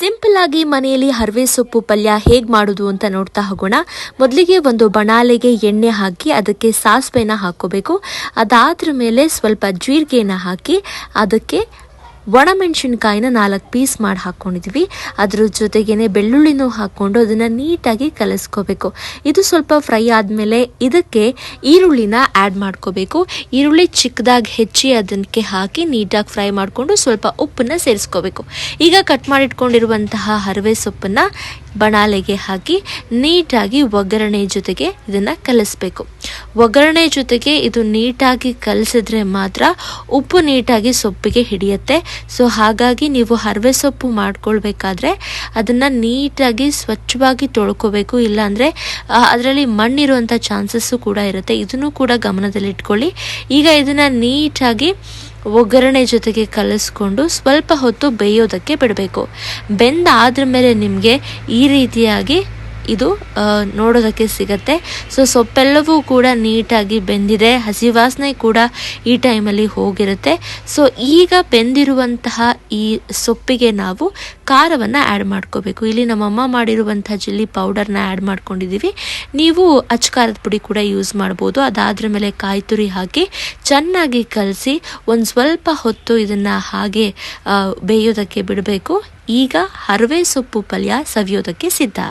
Simple ಆಗಿ ಮನೆಯಲ್ಲಿ Haraway ಸೊಪ್ಪು ಪಲ್ಯ ಹೇಗೆ ಮಾಡೋದು ಅಂತ ನೋಡ್ತಾ ಹೋಗೋಣ. ಮೊದಲಿಗೆ ಒಂದು ಬಣಾಲೆಗೆ ಎಣ್ಣೆ ಹಾಕಿ ಅದಕ್ಕೆ ಸಾಸಿವೆನ ಹಾಕೋಬೇಕು ಅದಾದ್ರ ಮೇಲೆ ಸ್ವಲ್ಪ ಜೀರಿಗೆನ ಹಾಕಿ ಅದಕ್ಕೆ ಒಣಮೆಣಸಿನ್ಕಾಯಿನ ನಾಲ್ಕು ಪೀಸ್ ಮಾಡಿ ಹಾಕ್ಕೊಂಡಿದ್ವಿ ಅದ್ರ ಜೊತೆಗೇನೆ ಬೆಳ್ಳುಳ್ಳಿನೂ ಹಾಕ್ಕೊಂಡು ಅದನ್ನು ನೀಟಾಗಿ ಕಲಿಸ್ಕೋಬೇಕು. ಇದು ಸ್ವಲ್ಪ ಫ್ರೈ ಆದಮೇಲೆ ಇದಕ್ಕೆ ಈರುಳ್ಳಿನ ಆ್ಯಡ್ ಮಾಡ್ಕೋಬೇಕು. ಈರುಳ್ಳಿ ಚಿಕ್ಕದಾಗಿ ಹೆಚ್ಚಿ ಅದಕ್ಕೆ ಹಾಕಿ ನೀಟಾಗಿ ಫ್ರೈ ಮಾಡಿಕೊಂಡು ಸ್ವಲ್ಪ ಉಪ್ಪನ್ನು ಸೇರಿಸ್ಕೋಬೇಕು. ಈಗ ಕಟ್ ಮಾಡಿಟ್ಕೊಂಡಿರುವಂತಹ ಹರವೆ ಸೊಪ್ಪನ್ನು ಬಣಾಲೆಗೆ ಹಾಕಿ ನೀಟಾಗಿ ಒಗ್ಗರಣೆ ಜೊತೆಗೆ ಇದನ್ನು ಕಲಿಸ್ಬೇಕು. ಒಗ್ಗರಣೆ ಜೊತೆಗೆ ಇದು ನೀಟಾಗಿ ಕಲಿಸಿದ್ರೆ ಮಾತ್ರ ಉಪ್ಪು ನೀಟಾಗಿ ಸೊಪ್ಪಿಗೆ ಹಿಡಿಯುತ್ತೆ. ಸೊ ಹಾಗಾಗಿ ನೀವು ಹರವೆ ಸೊಪ್ಪು ಮಾಡ್ಕೊಳ್ಬೇಕಾದ್ರೆ ಅದನ್ನು ನೀಟಾಗಿ ಸ್ವಚ್ಛವಾಗಿ ತೊಳ್ಕೊಬೇಕು. ಇಲ್ಲಾಂದರೆ ಅದರಲ್ಲಿ ಮಣ್ಣಿರುವಂಥ ಚಾನ್ಸಸ್ಸು ಕೂಡ ಇರುತ್ತೆ. ಇದನ್ನು ಕೂಡ ಗಮನದಲ್ಲಿಟ್ಕೊಳ್ಳಿ. ಈಗ ಇದನ್ನು ನೀಟಾಗಿ ಒಗ್ಗರಣೆ ಜೊತೆಗೆ ಕಲಿಸ್ಕೊಂಡು ಸ್ವಲ್ಪ ಹೊತ್ತು ಬೇಯೋದಕ್ಕೆ ಬಿಡಬೇಕು. ಬೆಂದಾದ್ರ ಮೇಲೆ ನಿಮಗೆ ಈ ರೀತಿಯಾಗಿ ಇದು ನೋಡೋದಕ್ಕೆ ಸಿಗತ್ತೆ. ಸೊ ಸೊಪ್ಪೆಲ್ಲವೂ ಕೂಡ ನೀಟಾಗಿ ಬೆಂದಿದೆ. ಹಸಿ ವಾಸನೆ ಕೂಡ ಈ ಟೈಮಲ್ಲಿ ಹೋಗಿರುತ್ತೆ. ಸೊ ಈಗ ಬೆಂದಿರುವಂತಹ ಈ ಸೊಪ್ಪಿಗೆ ನಾವು ಖಾರವನ್ನು ಆ್ಯಡ್ ಮಾಡ್ಕೋಬೇಕು. ಇಲ್ಲಿ ನಮ್ಮಮ್ಮ ಮಾಡಿರುವಂತಹ ಚಿಲ್ಲಿ ಪೌಡರ್ನ ಆ್ಯಡ್ ಮಾಡ್ಕೊಂಡಿದ್ದೀವಿ ನೀವು ಅಚ್ಚ ಖಾರದ ಪುಡಿ ಕೂಡ ಯೂಸ್ ಮಾಡ್ಬೋದು. ಅದಾದ್ರ ಮೇಲೆ ಕಾಯಿ ತುರಿ ಹಾಕಿ ಚೆನ್ನಾಗಿ ಕಲಸಿ ಒಂದು ಸ್ವಲ್ಪ ಹೊತ್ತು ಇದನ್ನು ಹಾಗೆ ಬೇಯೋದಕ್ಕೆ ಬಿಡಬೇಕು. ಈಗ ಹರವೆ ಸೊಪ್ಪು ಪಲ್ಯ ಸವಿಯೋದಕ್ಕೆ ಸಿದ್ಧ.